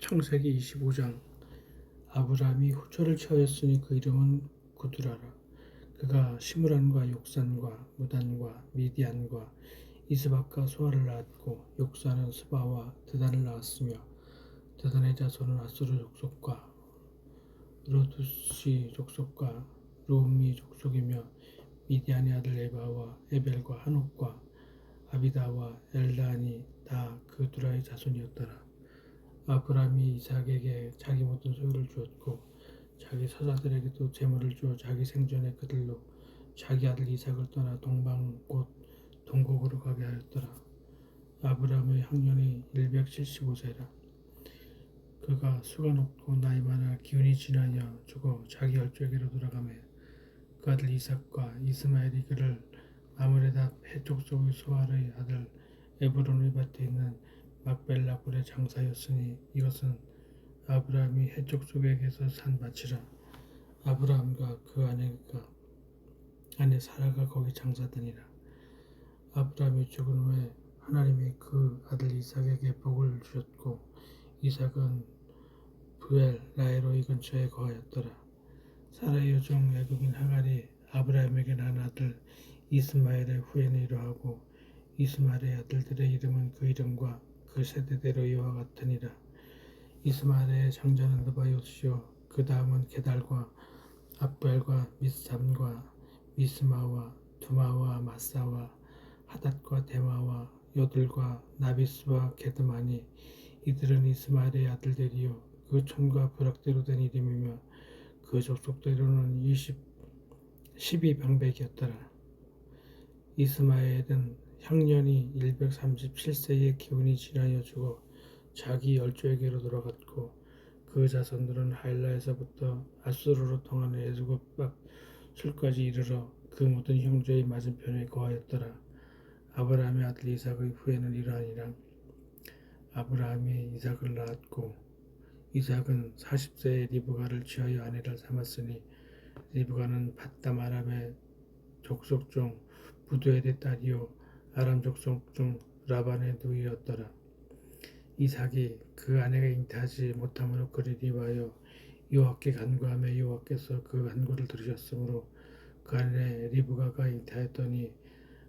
창세기 25장 아브라함이 후처를 취하였으니 그 이름은 구두라라 그가 시므란과 욕산과 무단과 미디안과 이스박과 소아를 낳았고 욕산은 스바와 드단을 낳았으며 드단의 자손은 아수르 족속과 루두시 족속과 루미 족속이며 미디안의 아들 에바와 에벨과 한옥과 아비다와 엘단이 다 그두라의 자손이었더라. 아브라함이 이삭에게 자기 모든 소유를 주었고 자기 서자들에게도 재물을 주어 자기 생전에 그들로 자기 아들 이삭을 떠나 동방 곧 동국으로 가게 하였더라. 아브라함의 학년이 175세라. 그가 수가 높고 나이 많아 기운이 지나며 죽어 자기 열조에게로 돌아가매 그 아들 이삭과 이스마엘이 그를 아무레다 해쪽 속의 소알의 아들 에브론의 밭에 있는 막벨라 굴의 장사였으니 이것은 아브라함이 해쪽 속에게서 산 밭이라. 아브라함과 그 아내가 아내 사라가 거기 장사다니라. 아브라함이 죽은 후에 하나님이 그 아들 이삭에게 복을 주셨고 이삭은 부엘 라에로이 근처에 거하였더라. 사라의 여종 애굽인 하갈이 아브라함에게 난 아들 이스마엘의 후에는 이러하고 이스마엘의 아들들의 이름은 그 이름과 그 세대대로 이와 같으니라. 이스마엘의 장자는 느바요시요 그 다음은 게달과 압벨과 미삼과 미스마와 두마와 마사와 하닷과 데마와 요들과 나비스와 게드마니 이들은 이스마엘의 아들들이요 그 촌과 부락대로 된 이름이며 그 족속대로는 20 12방백이었더라. 이스마엘은 향년이 137세의 기운이 지나여 죽어 자기 열조에게로 돌아갔고 그 자손들은 하일라에서부터 아수르로 통하는 에스급 앞 술까지 이르러 그 모든 형제의 맞은편에 거하였더라. 아브라함의 아들 이삭의 후에는 이러하니라. 아브라함이 이삭을 낳았고 이삭은 40세에 리브가를 취하여 아내를 삼았으니 리브가는 바담 아람의 족속 중 부두엘의 딸이요 아람 족속 중 라반의 누이였더라. 이삭이 그 아내가 잉태하지 못함으로 그를 리와여 여호와께 간구하며 여호와께서 그 간구를 들으셨으므로 그 아내 리브가가 잉태하였더니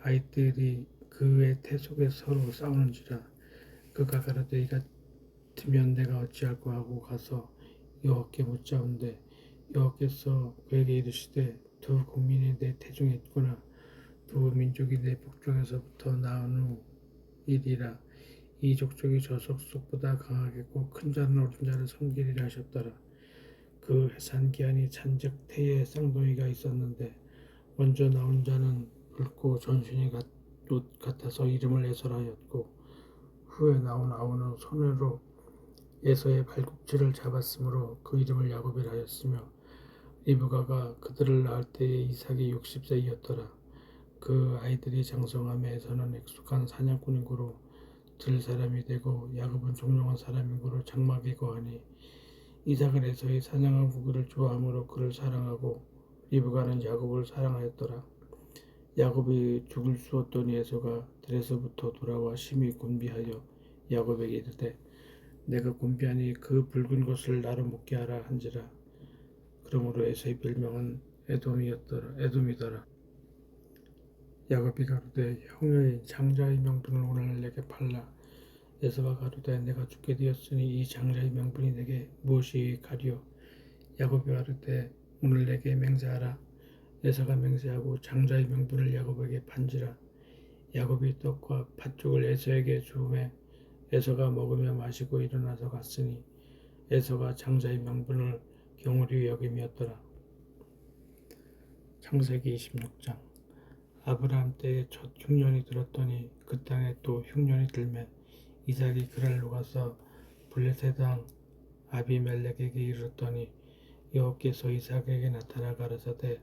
아이들이 그의 태 속에 서로 싸우는지라 그가 가라되 이 같으면 내가 어찌할까 하고 가서 여호와께 묻자온데 여호와께서 그에게 이르시되 두 국민이 내 태중에 있구나 두 민족이 내 북쪽에서부터 나온 후이리라 이 족속이 저 족속보다 강하겠고 큰 자는 어린 자를 섬기리라 하셨더라 그 해산 기한이 찬즉 태에 쌍둥이가 있었는데 먼저 나온 자는 붉고 전신이 같, 옷 같아서 이름을 에서라였고 후에 나온 아우는 손으로 에서의 발꿈치를 잡았으므로 그 이름을 야곱이라 하였으며 리브가가 그들을 낳을 때에 이삭이 60세이었더라. 그 아이들이 장성함에서는 익숙한 사냥꾼인 고로 들 사람이 되고 야곱은 종용한 사람인 고로 장막에 거하니 이삭은 에서의 사냥한 구글을 좋아하므로 그를 사랑하고 리브가는 야곱을 사랑하였더라. 야곱이 죽을 쑤었더니 에서가 들에서부터 돌아와 심히 곤비하여 야곱에게 이르되 내가 곤비하니 그 붉은 것을 나로 먹게 하라 한지라 그러므로 에서의 별명은 에돔이었더라 에돔이더라 야곱이 가로되 형의 장자의 명분을 오늘 내게 팔라 에서가 가로되 내가 죽게 되었으니 이 장자의 명분이 내게 무엇이 가리오 야곱이 가로되 오늘 내게 맹세하라. 에서가 맹세하고 장자의 명분을 야곱에게 판지라. 야곱이 떡과 팥죽을 에서에게 주음에 에서가 먹으며 마시고 일어나서 갔으니 에서가 장자의 명분을 경홀히 여김이었더라. 창세기 26장 아브라함 때에 첫 흉년이 들었더니 그 땅에 또 흉년이 들매 이삭이 그랄로 가서 블레셋 왕 아비멜렉에게 이르렀더니 여호께서 이삭에게 나타나 가라사대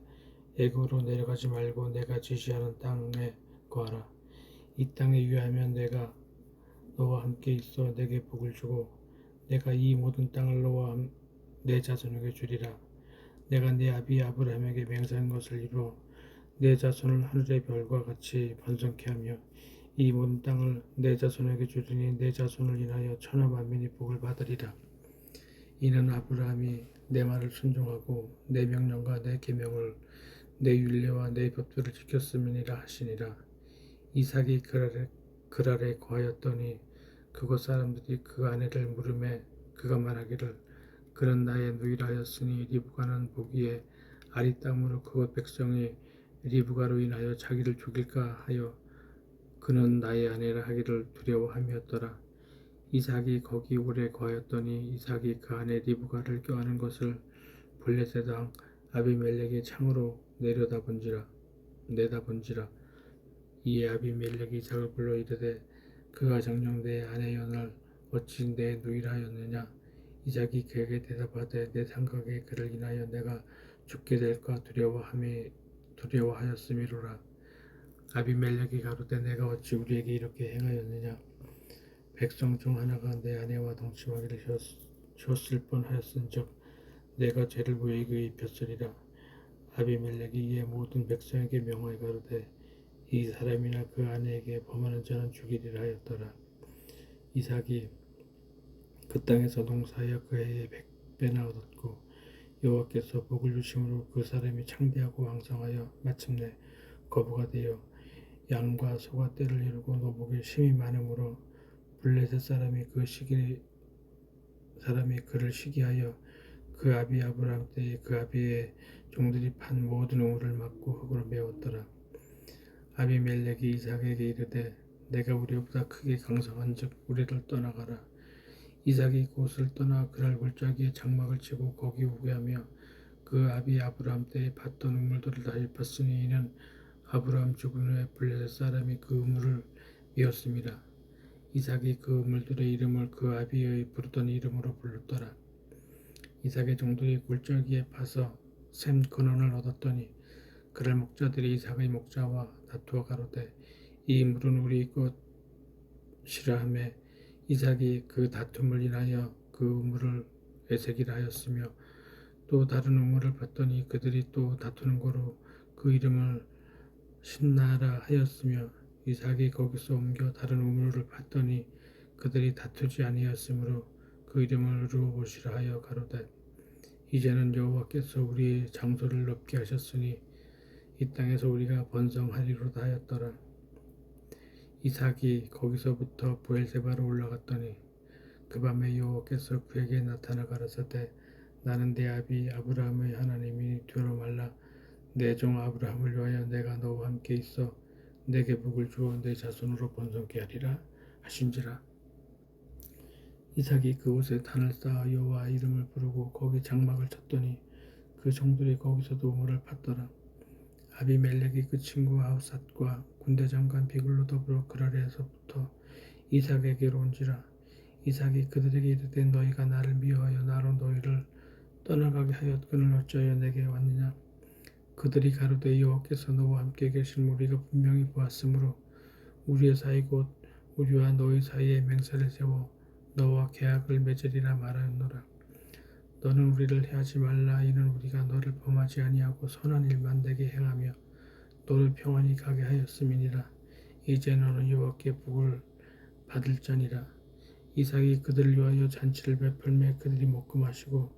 애굽으로 내려가지 말고 내가 지시하는 땅에 거하라 이 땅에 유하면 내가 너와 함께 있어 내게 복을 주고 내가 이 모든 땅을 너와 내 자손에게 주리라. 내가 내 아비 아브라함에게 맹세한 것을 이루어 내 자손을 하늘의 별과 같이 번성케 하며 이 모든 땅을 내 자손에게 주리니 내 자손을 인하여 천하 만민이 복을 받으리라. 이는 아브라함이 내 말을 순종하고 내 명령과 내 계명을 내 율례와 내 법도를 지켰음이니라 하시니라 이삭이 그랄에, 그랄에 거하였더니 그곳 사람들이 그 아내를 물음에 그가 말하기를 그는 나의 누이라 하였으니 리브가는 보기에 아리 땅으로 그곳 백성이 리브가로 인하여 자기를 죽일까 하여 그는 나의 아내라 하기를 두려워함이었더라. 이삭이 거기 오래 거하였더니 이삭이 그 아내 리브가를 껴안은 것을 블레셋 왕 아비멜렉의 창으로 내려다본지라 내다본지라 이에 아비멜렉이 이삭을 불러 이르되 그가 정녕 내 아내여날 어찌 내 누이라 하였느냐 이삭이 그에게 대답하되 내 생각에 그를 인하여 내가 죽게 될까 두려워함이 두려워하였음이로라. 아비멜렉이 가로되 내가 어찌 우리에게 이렇게 행하였느냐? 백성 중 하나가 내 아내와 동침하기를 쉬었을 뻔하였은즉 내가 죄를 그에게 입혔으리라. 아비멜렉이 이에 모든 백성에게 명하여 가로되 이 사람이나 그 아내에게 범하는 자는 죽이리라 하였더라. 이삭이 그 땅에서 농사하여 그 해에 백배나 얻었고 여호와께서 복을 주심으로 그 사람이 창대하고 왕성하여 마침내 거부가 되어 양과 소가 떼를 이루고 노복에 심이 많으므로 블레셋 사람이 그 시기 사람이 그를 시기하여 그 아비 아브라함 때에 그 아비의 종들이 판 모든 우물을 막고 흙으로 메웠더라. 아비멜렉이 이삭에게 이르되 내가 우리보다 크게 강성한즉 우리를 떠나가라. 이삭이 곳을 떠나 그날 골짜기에 장막을 치고 거기 우게하며 그 아비 아브라함 때에 봤던 우물들을 다 짚었으니 이는 아브라함 죽은 후에 블레셋 사람이 그 우물을 메었습니다. 이삭이 그 우물들의 이름을 그 아비의 부르던 이름으로 불렀더라. 이삭의 종들이 골짜기에 파서 샘 근원을 얻었더니 그를 목자들이 이삭의 목자와 다투어 가로되 이 물은 우리 것이라 하매 이삭이 그 다툼을 인하여 그 우물을 에색이라 하였으며 또 다른 우물을 봤더니 그들이 또 다투는 거로 그 이름을 신나라 하였으며 이삭이 거기서 옮겨 다른 우물을 봤더니 그들이 다투지 아니하였으므로 그 이름을 루오봇이라 하여 가로되 이제는 여호와께서 우리의 장소를 높게 하셨으니 이 땅에서 우리가 번성하리로다 하였더라. 이삭이 거기서부터 보엘세바로 올라갔더니 그 밤에 여호와께서 그에게 나타나 가라사대 나는 내 아비 아브라함의 하나님이 되로 말라. 내 종 아브라함을 위하여 내가 너와 함께 있어 내게 복을 주어 내 자손으로 번성케 하리라 하신지라. 이삭이 그곳에 단을 쌓아 여호와 이름을 부르고 거기 장막을 쳤더니 그 종들이 거기서도 우물을 팠더라 아비멜렉이 그 친구 아우삿과 군대 장관 비글로 더불어 그라레에서부터 이삭에게로 온지라 이삭이 그들에게 이르되 너희가 나를 미워하여 나로 너희를 떠나가게 하였거늘 어찌하여 내게 왔느냐? 그들이 가로되 여호와께서 너와 함께 계신 우리가 분명히 보았으므로 우리의 사이 곧 우리와 너희 사이에 맹세를 세워 너와 계약을 맺으리라 말하였노라 너는 우리를 해하지 말라. 이는 우리가 너를 범하지 아니하고 선한 일만 되게 행하며 너를 평안히 가게 하였음이니라. 이제 너는 여호와께 복을 받을 자니라. 이삭이 그들을 위하여 잔치를 베풀매 그들이 먹고 마시고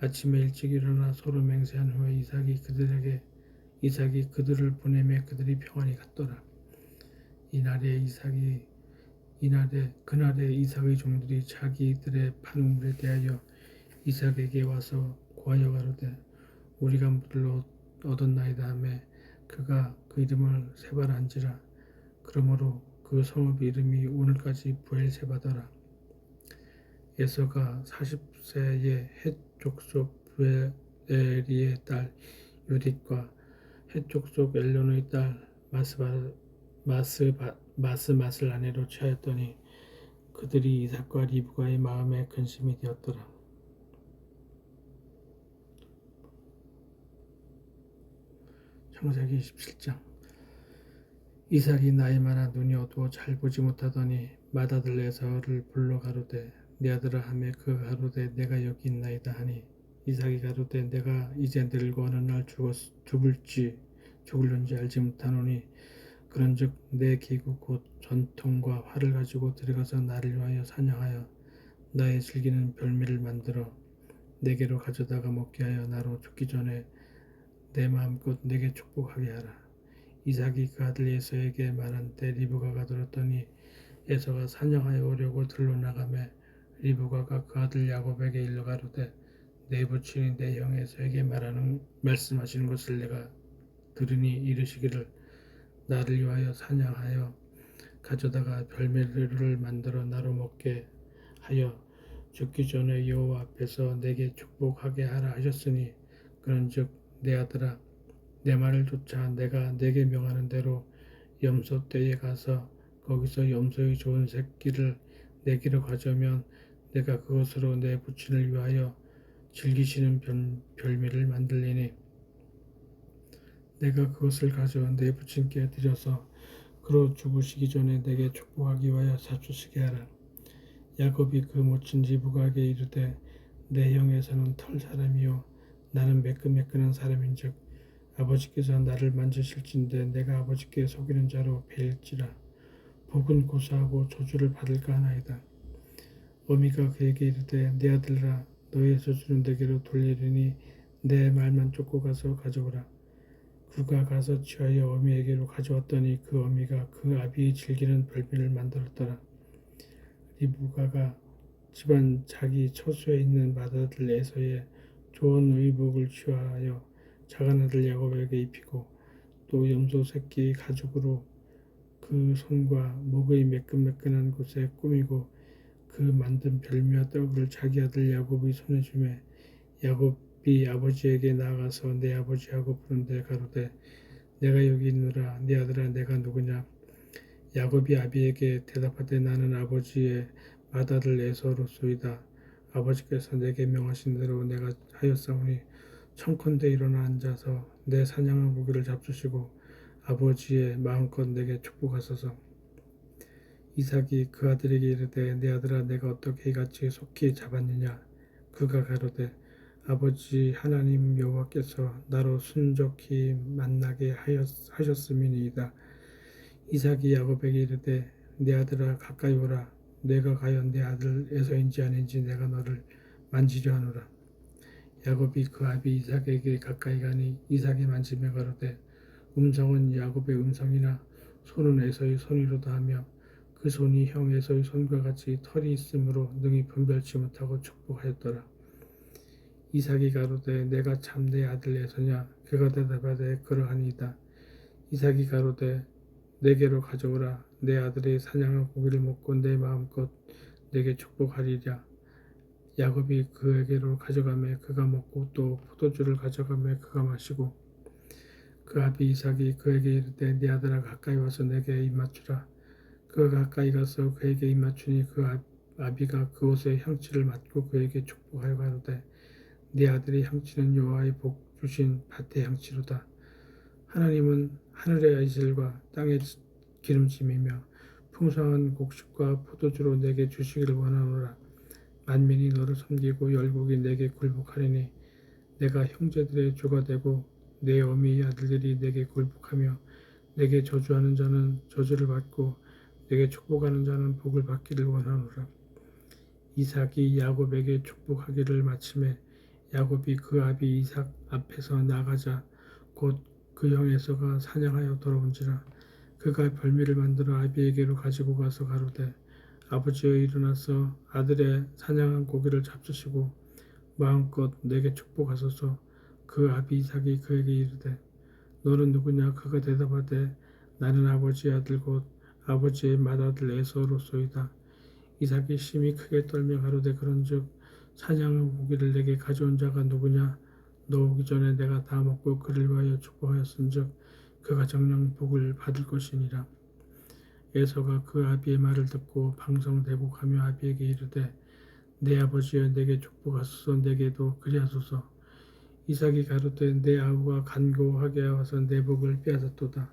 아침에 일찍 일어나 서로 맹세한 후에 이삭이 그들에게 이삭이 그들을 보내매 그들이 평안히 갔더라. 이날에 이삭이 이날에 그날에 이삭의 종들이 자기들의 판우물에 대하여 이삭에게 와서 고하여 가로되 우리가 물을 얻었나이다 하매 그가 그 이름을 세바란지라 그러므로 그 성읍 이름이 오늘까지 부엘세바더라 에서가 40세의 헷 족속 부엘리의 딸 유딧과 헷 족속 엘론의 딸 마스바, 마스바, 마스맛을 아내로 취하였더니 그들이 이삭과 리브가의 마음에 근심이 되었더라. 창세기 27장. 이삭이 나이 많아 눈이 어두워 잘 보지 못하더니 맏아들 에서를 불러 가로되 내 아들아 하매 그 가로되 내가 여기 있나이다 하니 이삭이 가로되 내가 이제 늙어 어느 날 죽었, 죽을지 죽을는지 알지 못하노니 그런즉 내 기구 곧 전통과 활을 가지고 들어가서 나를 위하여 사냥하여 나의 즐기는 별미를 만들어 내게로 가져다가 먹게 하여 나로 죽기 전에 내 마음껏 내게 축복하게 하라. 이삭이 그 아들 에서에게 말한 때 리브가가 들었더니 에서가 사냥하여 오려고 들로 나가매 리브가가 그 아들 야곱에게 일러 가로되 내 부친이 내형 에서에게 말하는 말씀하시는 것을 내가 들으니 이르시기를 나를 위하여 사냥하여 가져다가 별매를 만들어 나로 먹게 하여 죽기 전에 여호와 앞에서 내게 축복하게 하라 하셨으니 그런즉 내 아들아 내 말을 쫓아 내가 내게 명하는 대로 염소 떼에 가서 거기서 염소의 좋은 새끼를 내기로 가져오면 내가 그것으로 내 부친을 위하여 즐기시는 별, 별미를 만들리니 내가 그것을 가져와 내 부친께 드려서 그로 죽으시기 전에 내게 축복하기 위하여 잡수시게 하라. 야곱이 그 모친 리브가에게 이르되 내 형에서는 털 사람이요 나는 매끈매끈한 사람인즉 아버지께서 나를 만지실진데 내가 아버지께 속이는 자로 배일지라 복은 고사하고 저주를 받을까 하나이다. 어미가 그에게 이르되 내 아들아 너의 저주는 내게로 돌리리니 내 말만 쫓고 가서 가져오라. 그가 가서 취하여 어미에게로 가져왔더니 그 어미가 그 아비의 즐기는 별미를 만들었더라. 리브가가 집안 자기 처소에 있는 맏아들 에서의 좋은 의복을 취하여 작은 아들 야곱에게 입히고 또 염소 새끼 가죽으로 그 손과 목의 매끈매끈한 곳에 꾸미고 그 만든 별미와 떡을 자기 아들 야곱의 손에 주매 야곱이 아버지에게 나아가서 내 아버지하고 부른데 가로되 내가 여기 있노라 네 아들아 내가 누구냐? 야곱이 아비에게 대답하되 나는 아버지의 맏아들 에서로소이다 아버지께서 내게 명하신 대로 내가 하였사오니 청컨대 일어나 앉아서 내 사냥한 고기를 잡수시고 아버지의 마음껏 내게 축복하소서. 이삭이 그 아들에게 이르되 내 아들아 내가 어떻게 이같이 속히 잡았느냐? 그가 가로되 아버지 하나님 여호와께서 나로 순적히 만나게 하셨음이니이다. 이삭이 야곱에게 이르되 내 아들아 가까이 오라 내가 과연 내 아들 에서인지 아닌지 내가 너를 만지려 하노라 야곱이 그 아비 이삭에게 가까이 가니 이삭이 만지며 가로되 음성은 야곱의 음성이나 손은 에서의 손이로다 하며 그 손이 형 에서의 손과 같이 털이 있으므로 능히 분별치 못하고 축복하였더라. 이삭이 가로되 내가 참 내 아들 에서냐 그가 대답하되 그러하니이다. 이삭이 가로되 내게로 가져오라 내 아들의 사냥한 고기를 먹고 내 마음껏 내게 축복하리랴. 야곱이 그에게로 가져가매 그가 먹고 또 포도주를 가져가매 그가 마시고 그 아비 이삭이 그에게 이르되 네 아들아 가까이 와서 내게 입맞추라 그가 가까이 가서 그에게 입맞추니 그 아, 아비가 그 옷의 향취를 맡고 그에게 축복하여 가로되 네 아들의 향취는 여호와의 복 주신 밭의 향취로다 하나님은 하늘의 이슬과 땅의 기름짐이며 풍성한 곡식과 포도주로 내게 주시기를 원하노라 만민이 너를 섬기고 열국이 내게 굴복하리니 내가 형제들의 주가 되고 내 어미의 아들들이 내게 굴복하며 내게 저주하는 자는 저주를 받고 내게 축복하는 자는 복을 받기를 원하노라. 이삭이 야곱에게 축복하기를 마침에 야곱이 그 아비 이삭 앞에서 나가자 곧 그 형에서가 사냥하여 돌아온지라 그가 별미를 만들어 아비에게로 가지고 가서 가로되 아버지여 일어나서 아들의 사냥한 고기를 잡수시고 마음껏 내게 축복하소서. 그 아비 이삭이 그에게 이르되 너는 누구냐? 그가 대답하되 나는 아버지의 아들 곧 아버지의 맏아들 에서로소이다. 이삭이 심히 크게 떨며 가로되 그런즉 사냥한 고기를 내게 가져온 자가 누구냐? 너 오기 전에 내가 다 먹고 그를 위하여 축복하였은즉 그가 정령 복을 받을 것이니라. 에서가 그 아비의 말을 듣고 방성대복하며 아비에게 이르되 내 아버지여 내게 축복하소서 내게도 그리하소서. 이삭이 가로되 내 아우가 간고하게 와서 내 복을 빼앗았도다.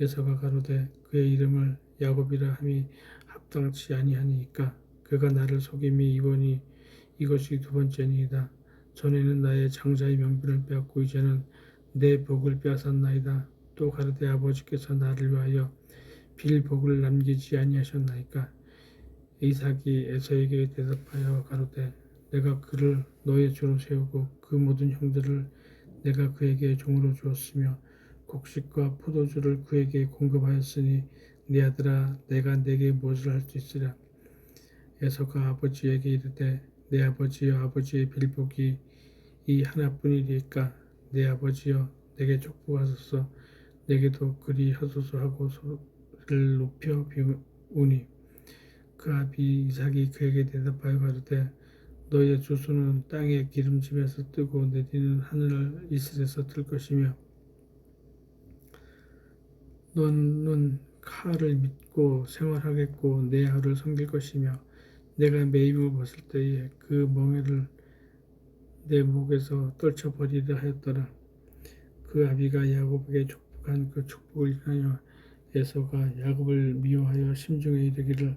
에서가 가로되 그의 이름을 야곱이라 함이 합당치 아니하니까 그가 나를 속임이 이번이 이것이 두 번째니이다. 전에는 나의 장자의 명분을 빼앗고 이제는 내 복을 빼앗았나이다 또 가로되 아버지께서 나를 위하여 빌복을 남기지 아니하셨나이까? 이삭이 에서에게 대답하여 가로되 내가 그를 너의 주로 세우고 그 모든 형들을 내가 그에게 종으로 주었으며 곡식과 포도주를 그에게 공급하였으니 네 아들아 내가 내게 무엇을 할 수 있으랴? 에서가 아버지에게 이르되 내 아버지여 아버지의 빌복이 이 하나뿐이리까? 내 아버지여 내게 족복하소서 내게도 그리 하소서 하고 소리를 높여 비우니 그 아비 이삭이 그에게 대답하여 가로되 너의 조소는 땅의 기름짐에서 뜨고 내 뒤는 하늘 이슬에서 뜰 것이며 너는 칼을 믿고 생활하겠고 내 아우를 섬길 것이며 내가 매임을 벗을 때에 그 멍에를 내 목에서 떨쳐버리려 하였더라. 그 아비가 야곱에게 축 복한 그 축복을 인하여 에서가 야곱을 미워하여 심중에 이르기를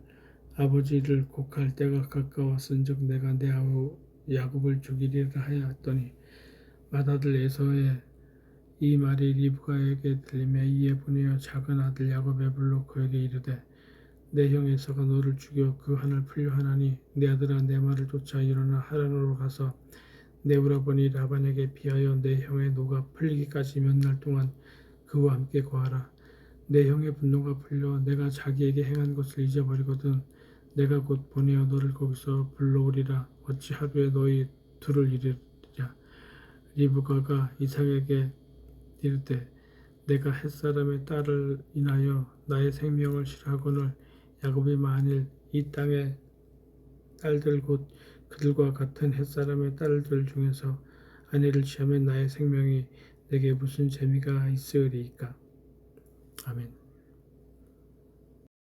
아버지를 곡할 때가 가까웠은즉 내가 내 아우 야곱을 죽이리라 하였더니 맏아들 에서의 이 말이 리브가에게 들리며 이에 보내어 작은 아들 야곱의 불로 그에게 이르되 내 형 에서가 너를 죽여 그 한을 풀려 하나니 내 아들아 내 말을 쫓아 일어나 하란으로 가서 내 오라버니 라반에게 비하여 내 형의 노가 풀리기까지 몇 날 동안 그와 함께 거하라. 내 형의 분노가 풀려 내가 자기에게 행한 것을 잊어버리거든 내가 곧 보내어 너를 거기서 불러오리라. 어찌 하루에 너희 둘을 이르랴. 리브가가 이삭에게 이르되 내가 햇사람의 딸을 인하여 나의 생명을 싫어하거늘 야곱이 만일 이 땅의 딸들 곧 그들과 같은 햇사람의 딸들 중에서 아내를 취하면 나의 생명이 내게 무슨 재미가 있으리이까? 아멘